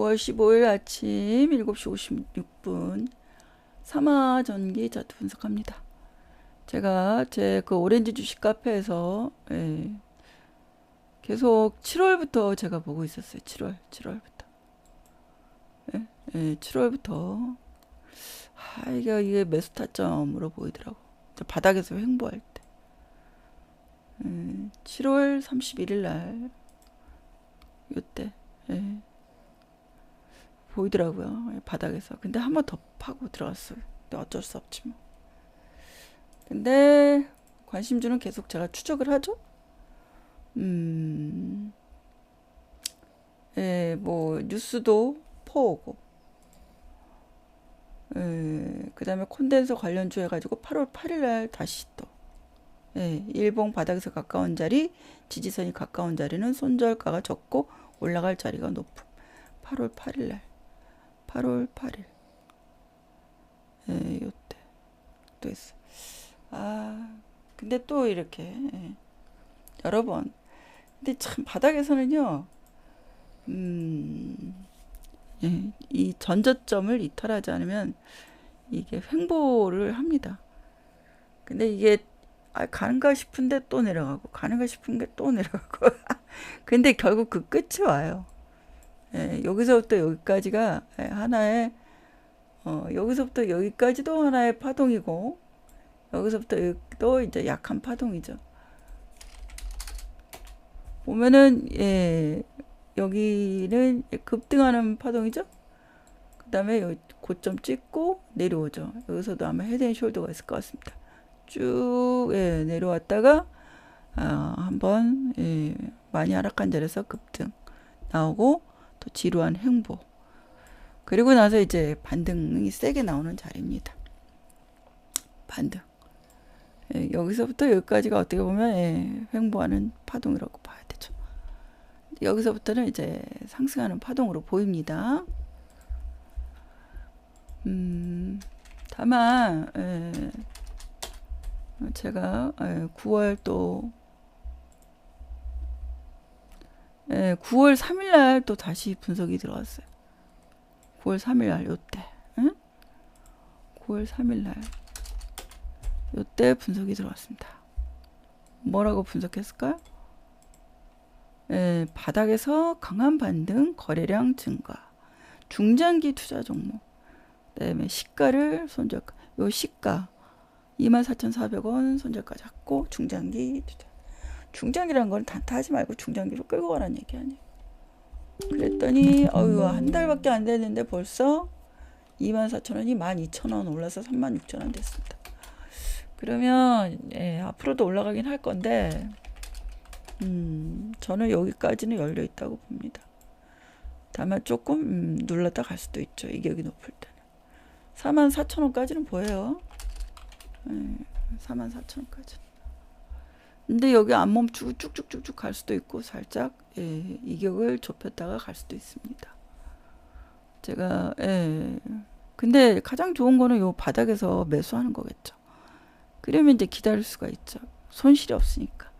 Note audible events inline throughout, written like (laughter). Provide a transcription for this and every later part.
5월 15일 아침 7시 56분 삼화전기 차트 분석합니다. 제가 제 그 오렌지 주식 카페에서 예, 계속 7월부터 제가 보고 있었어요. 7월, 7월부터. 예, 예, 7월부터. 아, 이게, 이게 매수 타점으로 보이더라고. 저 바닥에서 횡보할 때. 예, 7월 31일 날, 요때, 예, 보이더라고요. 예, 바닥에서. 근데 한 번 더 파고 들어갔어요. 근데 어쩔 수 없지 뭐. 근데 관심주는 계속 제가 추적을 하죠. 음, 예, 뭐 뉴스도 퍼오고, 예, 그 다음에 콘덴서 관련주 해 가지고 8월 8일 날 다시 또, 예, 일봉 바닥에서 가까운 자리, 지지선이 가까운 자리는 손절가가 적고 올라갈 자리가 높음. 8월 8일 날, 8월 8일, 예, 요때 또 있어. 아, 근데 또 이렇게 예, 여러 번. 근데 참 바닥에서는요, 음, 예, 이 전저점을 이탈하지 않으면 이게 횡보를 합니다. 근데 이게 아, 가는가 싶은데 또 내려가고 가는가 싶은 게 또 내려가고 (laughs) 근데 결국 그 끝이 와요. 예, 여기서부터 여기까지가 예, 하나의 어, 여기서부터 여기까지도 하나의 파동이고 여기서부터 또 이제 약한 파동이죠. 보면은 예, 여기는 급등하는 파동이죠. 그 다음에 고점 찍고 내려오죠. 여기서도 아마 헤드앤숄더가 있을 것 같습니다. 쭉 예, 내려왔다가 아, 한번 예, 많이 하락한 자리에서 급등 나오고 또 지루한 횡보 그리고 나서 이제 반등이 세게 나오는 자리입니다. 반등 예, 여기서부터 여기까지가 어떻게 보면 예, 횡보하는 파동이라고 봐야 되죠. 여기서부터는 이제 상승하는 파동으로 보입니다. 음, 다만 예, 제가 예, 9월 또 예, 9월 3일 날 또 다시 분석이 들어왔어요. 9월 3일 날 요때 응? 9월 3일 날 요때 분석이 들어왔습니다. 뭐라고 분석했을까요? 예, 바닥에서 강한 반등, 거래량 증가, 중장기 투자 종목, 그다음에 시가를 손절가, 요 시가 24,400원 손절가 잡고 중장기 투자. 중장기란 건 단타하지 말고 중장기로 끌고 가라는 얘기 아니에요. 그랬더니 어유 한 달밖에 안 됐는데 벌써 24,000원이 12,000원 올라서 36,000원 됐습니다. 그러면 예, 앞으로도 올라가긴 할 건데 음, 저는 여기까지는 열려 있다고 봅니다. 다만 조금 음, 눌렀다 갈 수도 있죠. 이격이 높을 때는. 44,000원까지는 보여요. 예, 44,000원까지. 근데 여기 안 멈추고 쭉쭉쭉쭉 갈 수도 있고 살짝 예, 이격을 좁혔다가 갈 수도 있습니다. 제가 예. 근데 가장 좋은 거는 요 바닥에서 매수하는 거겠죠. 그러면 이제 기다릴 수가 있죠. 손실이 없으니까.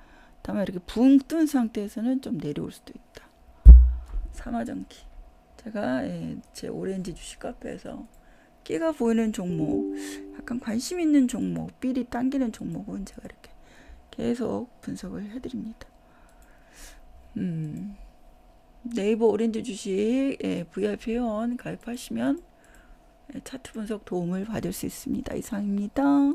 다만 이렇게 붕 뜬 상태에서는 좀 내려올 수도 있다. 삼화전기. 제가 예, 제 오렌지 주식 카페에서 끼가 보이는 종목, 약간 관심 있는 종목, 삘이 당기는 종목은 제가 이렇게 계속 분석을 해드립니다. 음, 네이버 오렌지 주식 예, VIP 회원 가입하시면 예, 차트 분석 도움을 받을 수 있습니다. 이상입니다.